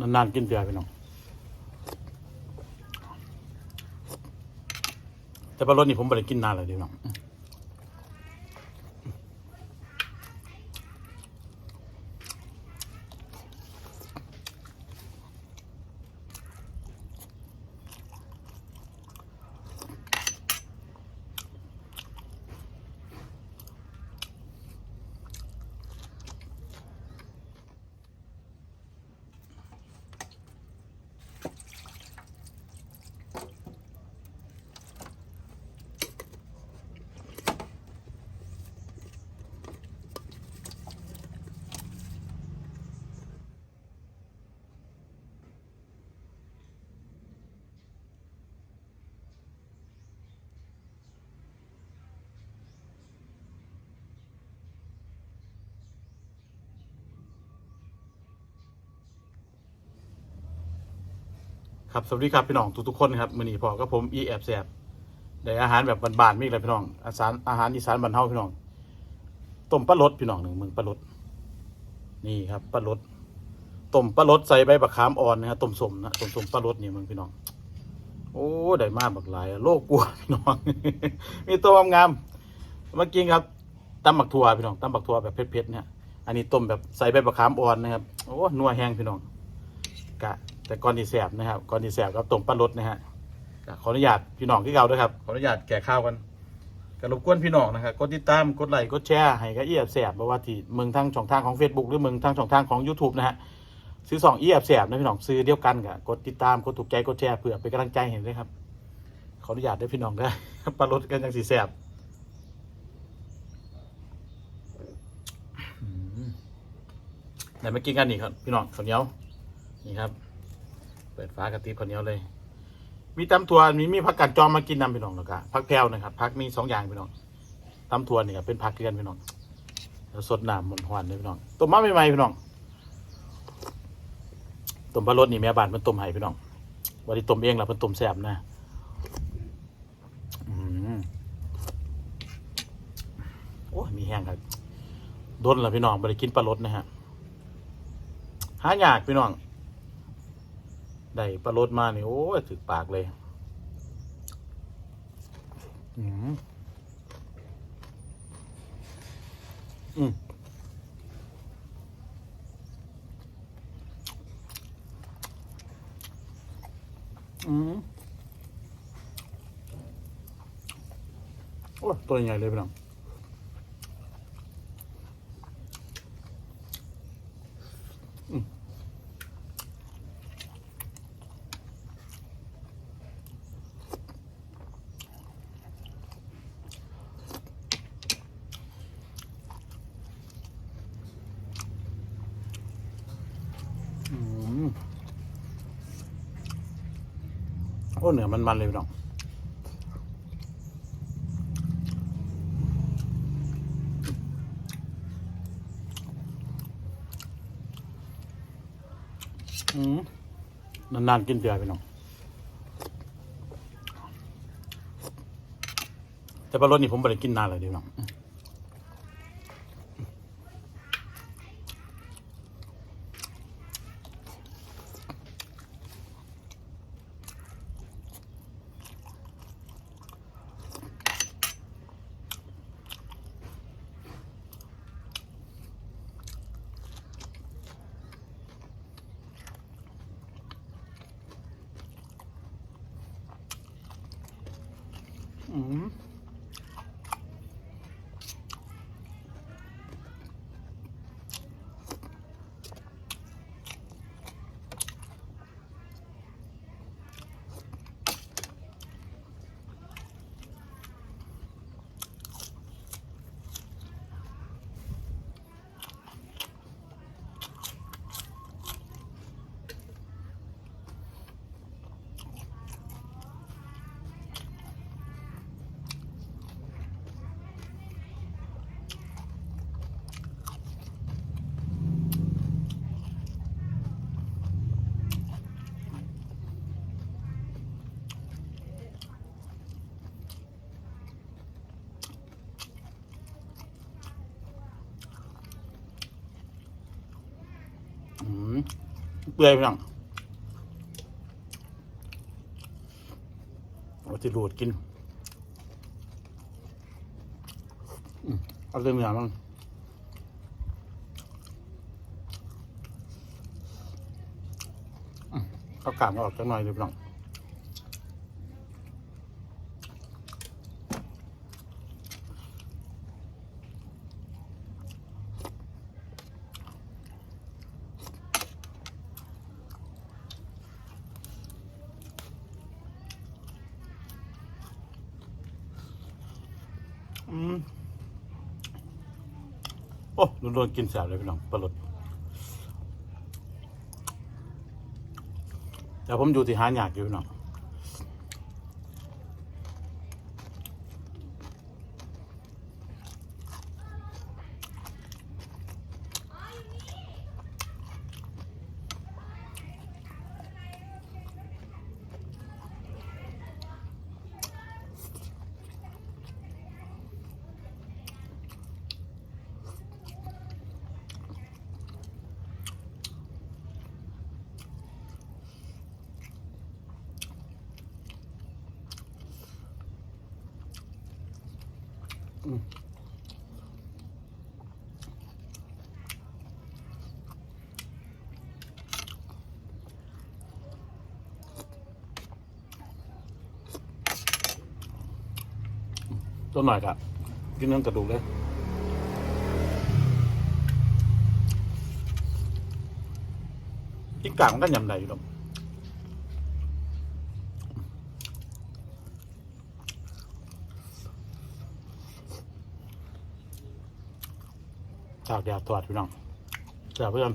นานๆกินเตือพี่น้องแต่ปลาลดนี่ผมไม่ได้กินนานเลยพี่น้อง ครับสวัสดีครับพี่น้องทุกๆคนครับมื้อนี้พอกับผมอีแอบแสบได้อาหารแบบบานๆมีอะไรพี่น้องอาหารอาหารอีสานบ้านเฮาพี่น้องต้มปลารสพี่น้องหนึ่งมึงปลารสนี่ครับปลารสต้มปลารสใส่ใบบักขามอ่อนนะครับต้มสมนะต้มสมปลารสนี่มึงพี่น้อง โอ้ได้มากบักหลาย โลกกลัวพี่น้อง มีตัวงามๆเมื่อกี้ครับตำบักถั่วพี่น้องตำบักถั่วแบบเผ็ดๆเนี่ยอันนี้ต้มแบบใส่ใบบักขามอ่อนนะครับโอ้นัวแห้งพี่น้องกะ แต่ก่อนที่แสบนะครับก่อนที่แสบครับตรงปลารสนะฮะก็ขออนุญาตพี่น้องที่เก่าด้วยครับขออนุญาตแก่ข้าวกันก็รบกวนพี่น้องนะครับกดติดตามกดไลค์กดแชร์ให้กับอีแอบแสบเพราะว่าที่เมืองทางช่องทางของ Facebook หรือเมืองทางช่องทางของ YouTube นะฮะซื้อสองอีแอบแสบนะพี่น้องซื้อเดียวกันกะกดติดตามกดถูกใจกดแชร์เพื่อเป็นกำลังใจเห็นด้วยครับขออนุญาตด้วยพี่น้องได้ปลารสกันยังสีแสบไหนมากินกันนี่ครับพี่น้องข้าวเหนียวนี่ครับ ปิดฟ้ากระติบข้าวเหนียวเลย มีตำถั่วมีมีผักกัดจอมมากินนำพี่น้องแล้วก็ผักแพรวนะครับผักมีสองอย่างพี่น้องตำถั่วนี่ครับเป็นผักเกลือนพี่น้องแล้วสดน้ำมันหวานเลยพี่น้องต้มมาใหม่ๆพี่น้องต้มปลารสนี่แม่บ้านมันต้มให้พี่น้องวันนี้ต้มเองแล้วมันต้มแซ่บนะอืมโอ้มีแห้งครับโดนแล้วพี่น้องไปกินปลารสนะฮะหายากพี่น้อง ได้ปลารสมานี่ โอ้ยถึกปากเลย อืมอืมอืมโอ้ตัวใหญ่เลยพี่น้องอืม อืม โอ้เหนือมันมันเลยพี่น้องอืมนานๆกินเตือพี่น้องแต่ปลารสนี่ผมไม่ได้กินนานเลยพี่น้อง ปื่อยพี่น้องเอาที่รูดกินอืมเอาเรื่องเนื้อมั้งอืมเอากลากมาออกจังหน่อยดูพี่น้อง อ้โดนๆกินแสบเลยพี่น้องปลาหลดแต่ผมอยู่ที่หาหยากอยู่พี่น้อง ตัวหน่อยครับกินเนื้อกระดูกเลยอีกกากมันก็ยำได้อยู่หรอกจากแดดตอดพี่น้องจากเพื่อน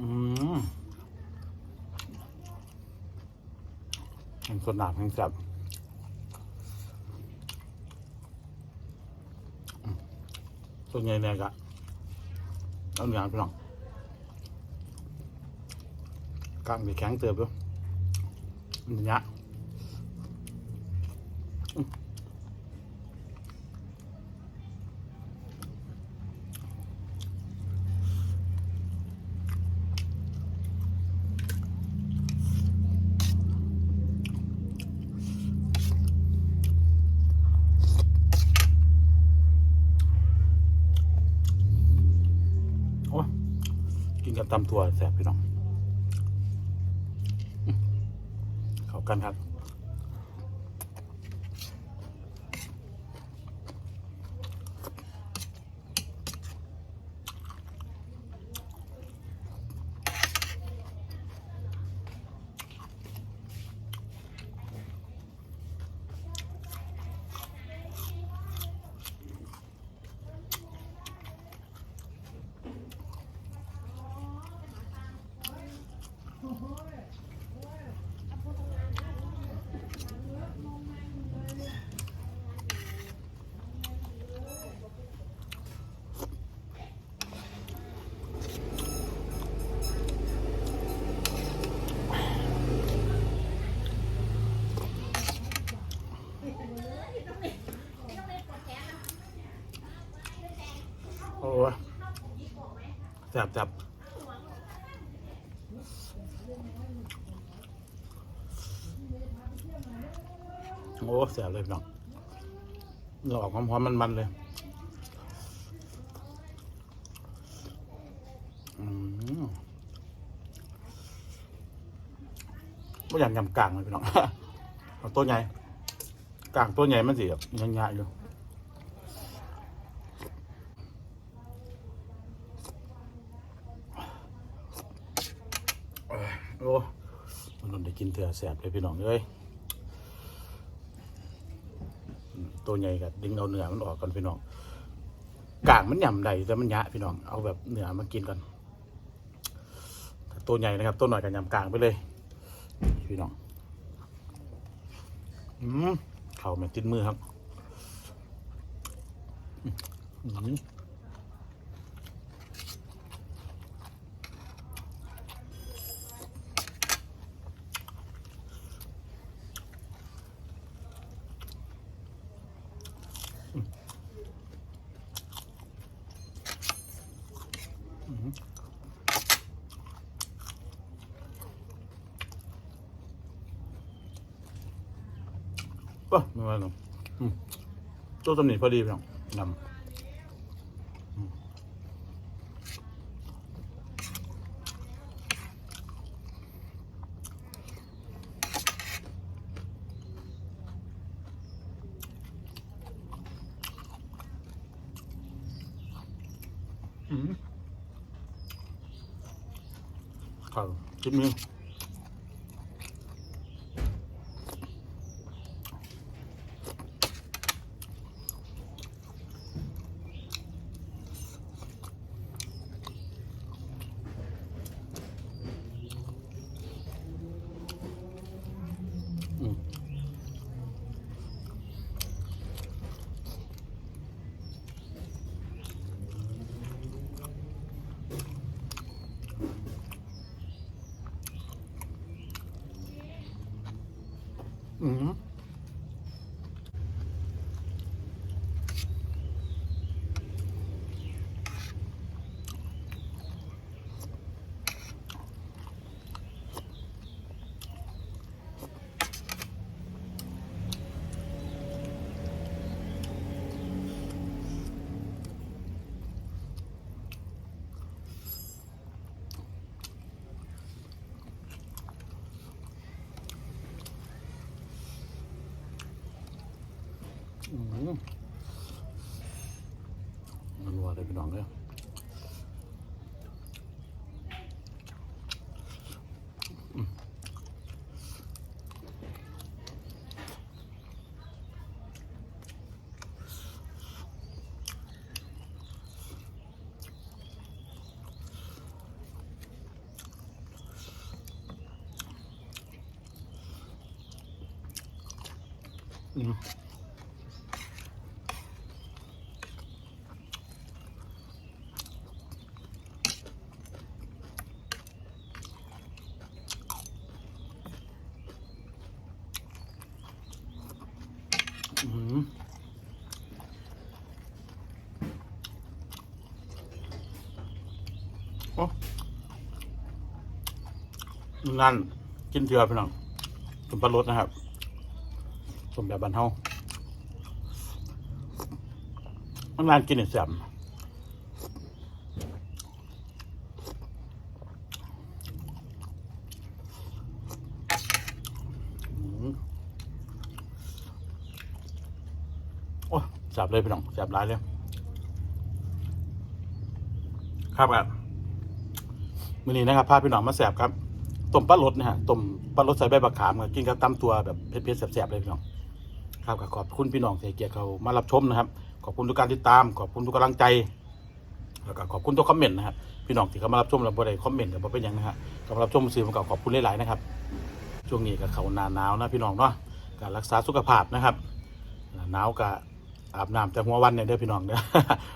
อืมมัน สดนาบแห้งแซ่บอืมส่วนใหญ่เนี่ยก็เอาอย่างพี่น้องกลางมีแข็งเติบด้วยมันยะอืม ตำถั่วแซ่บพี่น้อง เข้ากันครับ โอ้ย แซ่บจับโอ้แซ่บเลยพี่น้องเราออกความหอมมันๆเลยไม่อยากยำกลางเลยพี่น้องตัวใหญ่กลางตัวใหญ่มันสิแบบยังๆอยู่ โอ้มันได้กินเถื่อแสบเลยพี่น้องเอ้ยตัวใหญ่กับดึงเอาเนื้อมันออกก่อนพี่น้องกางมันหย่ำใดแต่มันยะพี่น้องเอาแบบเนื้อมากินก่อนตัวใหญ่นะครับ ตัวหน่อยกับยำกลางไปเลย พี่น้องอืมเข่าแม่นติดมือครับอืม ก็ไม่ว่าหรอกอืมตัวตำหนิพอดีพี่น้องนำอืมอืมข้าวจิ้มมือ อื มันวัวเลยพี่น้องเลยอืมอืม อืม โอ้งานกินเถื่อพี่น้องสมปลารสนะครับสมแบบบันเทามันงานกินเนี่ยแซ่บอืมโอ้ยจับเลยพี่น้องจับหลายเลยครับครับ มื้อนี้นะครับพาพี่น้องมาแสบครับต้มปลารสนะฮะต้มปลารสใส่ใบบักขามกับกินกับตำตัวแบบเผ็ดๆแสบๆเลยพี่น้องครับขอบคุณพี่น้องที่เกียรติเขามารับชมนะครับ ขอบคุณทุกการติดตาม ขอบคุณทุกกำลังใจแล้วก็ขอบคุณทุกคอมเมนต์นะครับพี่น้องที่เขามารับชมเราบ่ได้คอมเมนต์กับบ่เป็นยังนะฮะก็มารับชมสื่อมันก็ขอบคุณหลายๆนะครับ ช่วงนี้ก็เขาหนาหนาวนะพี่น้องเนาะการรักษาสุขภาพนะครับหนาวก็อาบน้ำแต่หัววันเนี่ยเด้อพี่น้องเด้อ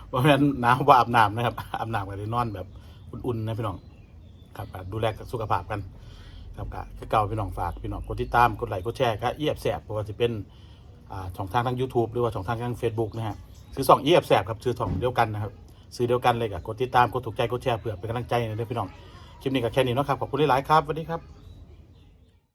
เพราะฉะนั้นหนาวว่าอาบน้ำนะครับอาบน้ำก็ได้นอนแบบอุ่นๆนะพี่น้อง ครับก็ดูแลสุขภาพกันครับก็คือเก่าพี่น้องฝากพี่น้องกดติดตามกดไลค์กดแชร์ก็เอียบแสบเพราะว่าจะเป็นอ่าช่องทางทาง YouTube หรือว่าช่องทางทาง Facebook นะฮะซื้อสองเอียบแสบครับซื้อสองเดียวกันนะครับซื้อเดียวกันเลยก็กดติดตามกดถูกใจกดแชร์เผื่อเป็นกำลังใจนะเด้อพี่น้องคลิปนี้ก็แค่นี้เนาะครับขอบคุณหลายๆครับสวัสดีครับ